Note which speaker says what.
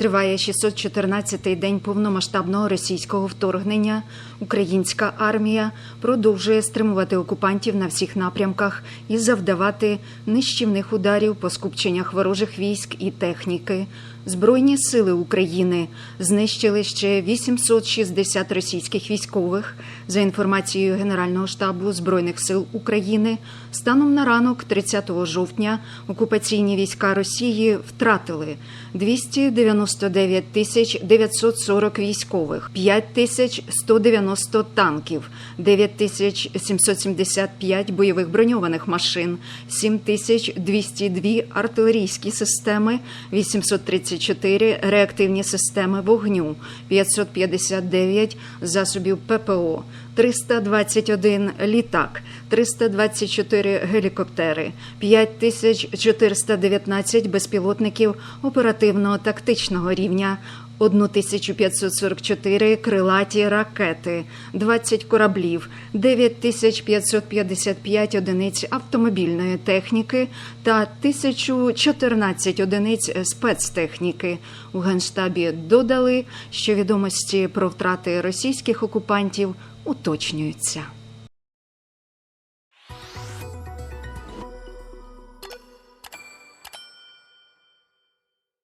Speaker 1: Триває 614-й день повномасштабного російського вторгнення. Українська армія продовжує стримувати окупантів на всіх напрямках і завдавати нищівних ударів по скупченнях ворожих військ і техніки. Збройні сили України знищили ще 860 російських військових. За інформацією Генерального штабу Збройних сил України, станом на ранок 30 жовтня окупаційні війська Росії втратили 299 тисяч 940 військових, 5 тисяч 190 танків, 9 тисяч 775 бойових броньованих машин, 7 тисяч 202 артилерійські системи, 834 реактивні системи вогню, 559 засобів ППО, 321 літак, 324 гелікоптери, 5419 безпілотників оперативно-тактичного рівня, 1544 крилаті ракети, 20 кораблів, 9555 одиниць автомобільної техніки та 1014 одиниць спецтехніки. У Генштабі додали, що відомості про втрати російських окупантів уточнюються.